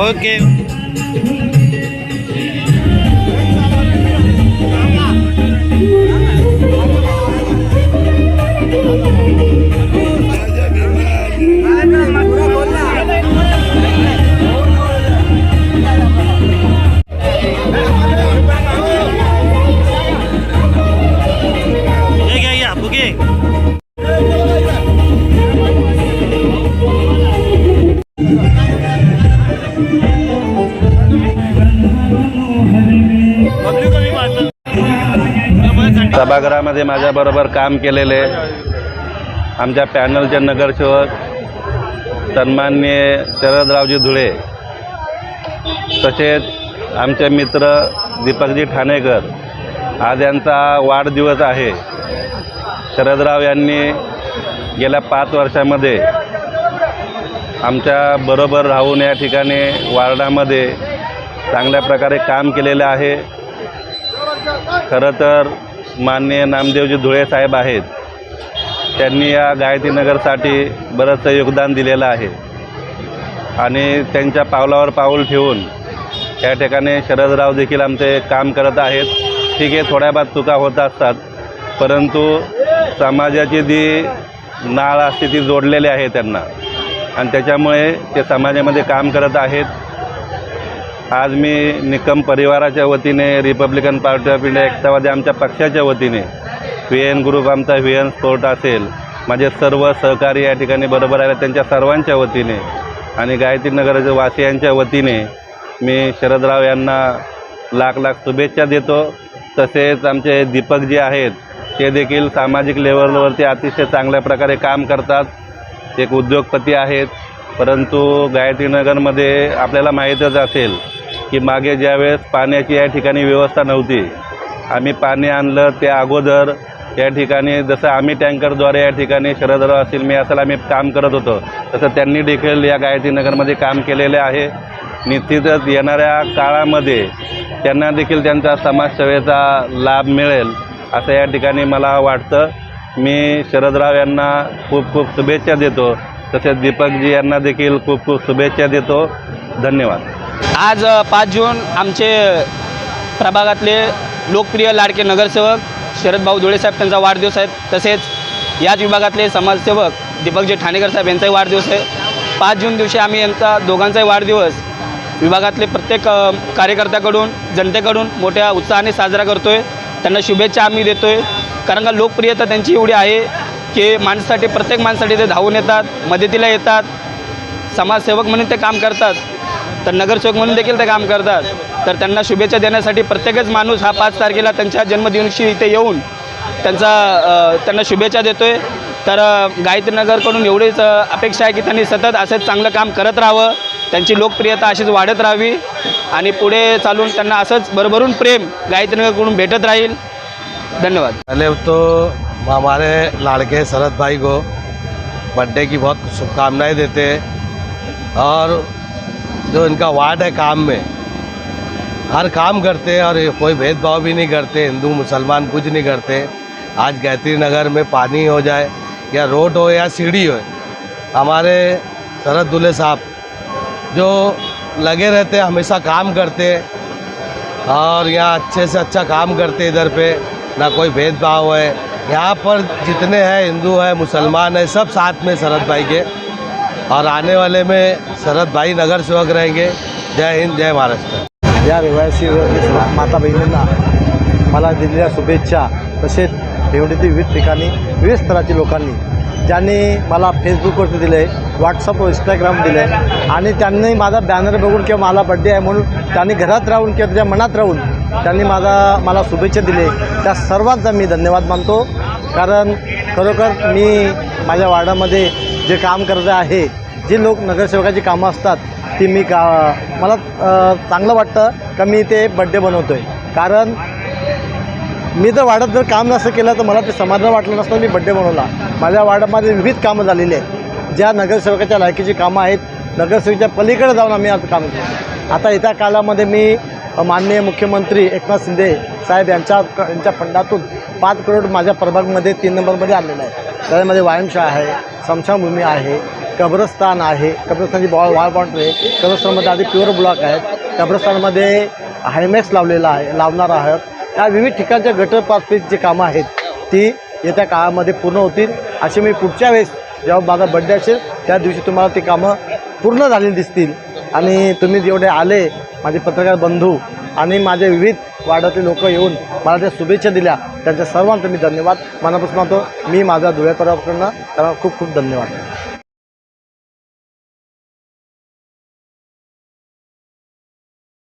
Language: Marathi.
Okay okay. सभागृहामध्ये माझ्याबरोबर काम केलेले आमच्या पॅनलचे नगरसेवक सन्माननीय शरदरावजी धुळे तसेच आमचे मित्र दीपकजी ठाणेकर आज यांचा वाढदिवस आहे. शरदराव यांनी गेल्या पाच वर्षामध्ये आमच्या बरोबर राहून या ठिकाणी वार्डामध्ये चांगल्या प्रकारे काम केलेलं आहे. खरं तर माननीय नामदेवजी धुळे साहेब आहेत. त्यांनी या गायत्रीनगरसाठी बरंचसं योगदान दिलेलं आहे. आणि त्यांच्या पावलावर पाऊल ठेवून या ठिकाणी शरदराव देखील आमचे काम करत आहेत. ठीक आहे थोड्याफार चुका होत असतात. परंतु समाजाची जी नाळ असते ती जोडलेली आहे त्यांना. आणि त्याच्यामुळे ते समाजामध्ये काम करत आहेत. आज मी निकम परिवाराच्या वतीने रिपब्लिकन पार्टी ऑफ इंडिया एकतावादी आमच्या पक्षाच्या वतीने व्ही एन ग्रुप आमचा व्ही एन स्पोर्ट असेल माझे सर्व सहकारी या ठिकाणी बरोबर आले त्यांच्या सर्वांच्या वतीने आणि गायत्री नगराच्या वासियांच्या वतीने मी शरदराव यांना लाख लाख शुभेच्छा देतो. तसेच आमचे दीपक जे आहेत ते देखील सामाजिक लेवलवरती अतिशय चांगल्या प्रकारे काम करतात. एक उद्योगपती आहेत परंतु गायत्रीनगरमध्ये आपल्याला माहीतच असेल की मागे ज्यावेळेस पाण्याची या ठिकाणी व्यवस्था नव्हती आम्ही पाणी आणलं त्या अगोदर या ठिकाणी जसं आम्ही टँकरद्वारे या ठिकाणी शरदराव असेल मी असेल आम्ही काम करत होतो तसं त्यांनी देखील या गायत्री नगरमध्ये काम केलेले आहे. निश्चितच येणाऱ्या काळामध्ये त्यांना देखील त्यांचा समाजसेवेचा लाभ मिळेल असं या ठिकाणी मला वाटतं. मी शरदराव यांना खूप खूप शुभेच्छा देतो तसेच दीपकजी यांना देखील खूप खूप शुभेच्छा देतो. धन्यवाद. आज पाच जून आमचे प्रभागातले लोकप्रिय लाडके नगरसेवक शरदभाऊ धुळेसाहेब त्यांचा वाढदिवस आहे. तसेच याच विभागातले समाजसेवक दीपकजी ठाणेकर साहेब यांचाही वाढदिवस आहे. पाच जून दिवशी आम्ही यांचा दोघांचाही वाढदिवस विभागातले प्रत्येक कार्यकर्त्याकडून जनतेकडून मोठ्या उत्साहाने साजरा करतो आहे त्यांना शुभेच्छा आम्ही देतो आहे कारण का लोकप्रियता त्यांची एवढी आहे की माणसासाठी प्रत्येक माणसासाठी ते धावून येतात मदतीला येतात. समाजसेवक म्हणून ते काम करतात. तर नगरसेवक म्हणून देखील ते काम करतात. तर त्यांना शुभेच्छा देण्यासाठी प्रत्येकच माणूस हा पाच तारखेला त्यांच्या जन्मदिवशी इथे येऊन त्यांचा त्यांना शुभेच्छा देतो आहे तर गायत्रीनगरकडून एवढीच अपेक्षा आहे की त्यांनी सतत असंच चांगलं काम करत राहावं. त्यांची लोकप्रियता अशीच वाढत राहावी. आणि पुढे चालून त्यांना असंच भरभरून प्रेम गायत्रीनगरकडून भेटत राहील. धन्यवाद. पहले तो हमारे लाड़के शरद भाई को बर्थडे की बहुत शुभकामनाएं देते हैं और जो इनका वार्ड है काम में। हर काम करते हैं और कोई भेदभाव भी नहीं करते, हिंदू, मुसलमान कुछ नहीं करते। आज गायत्री नगर में पानी हो जाए या रोड हो या सीढ़ी हो, हमारे शरद दुल्हे साहब जो लगे रहते हैं, हमेशा काम करते और यहाँ अच्छे से अच्छा काम करते इधर पे, ना कोई भेदभाव है। यहाँ पर जितने हैं, हिंदू है, मुसलमान है, सब साथ में शरद भाई के। और आने वाले में शरद भाई नगर सेवक रहेंगे। जय हिंद जय महाराष्ट्र। या रहिवासी माता बहिणींना मला दिलेल्या शुभेच्छा तसेच भिवंडीतील विविध ठिकाणी विविध स्तराच्या लोकांनी ज्यांनी मला फेसबुकवरती दिले व्हॉट्सअप इंस्टाग्राम दिले आणि त्यांनी माझा बॅनर बघून किंवा मला बड्डे आहे म्हणून त्यांनी घरात राहून किंवा त्याच्या मनात राहून त्यांनी माझा मला शुभेच्छा दिले. त्या सर्वांचा मी धन्यवाद मानतो. कारण खरोखर मी माझ्या वार्डामध्ये जे काम करत आहे जे लोक नगरसेवकाची कामं असतात ती मी का मला चांगलं वाटतं का मी ते बड्डे बनवतो आहे कारण मी जर वाड्यात जर काम नसतं केलं तर मला ते समाधान वाटलं नसतं मी बड्डे बनवला. माझ्या वाड्यामध्ये विविध कामं झालेली आहेत. ज्या नगरसेवकाच्या लायकीची कामं आहेत नगरसेवकाच्या पलीकडे जाऊन आम्ही आज काम करतो आता येत्या काळामध्ये मी माननीय मुख्यमंत्री एकनाथ शिंदे साहेब यांच्या यांच्या फंडातून पाच करोड माझ्या प्रभागमध्ये तीन नंबरमध्ये आलेलं आहे. त्याच्यामध्ये व्यायामशाळा आहे स्मशानभूमी आहे कब्रस्तान आहे. कब्रस्तानची बॉल वॉल बाउंड्री आहे. कब्रस्तानमध्ये आधी प्युअर ब्लॉक आहेत. कब्रस्तानमध्ये हायमॅक्स लावलेला आहे लावणार आहोत. या विविध ठिकाणच्या गटर जी कामं आहेत ती येत्या काळामध्ये पूर्ण होतील. अशी मी पुढच्या वेळेस जेव्हा माझा बड्डे असेल त्या दिवशी तुम्हाला ती कामं पूर्ण झालेली दिसतील. आणि तुम्ही जेवढे आले माझे पत्रकार बंधू आणि माझे विविध वाड्यातले लोक येऊन मला त्या शुभेच्छा दिल्या. त्यांच्या सर्वांचं मी धन्यवाद मनापासून म्हणतो मी माझा धुळेकरांकडनं त्यांना खूप खूप धन्यवाद.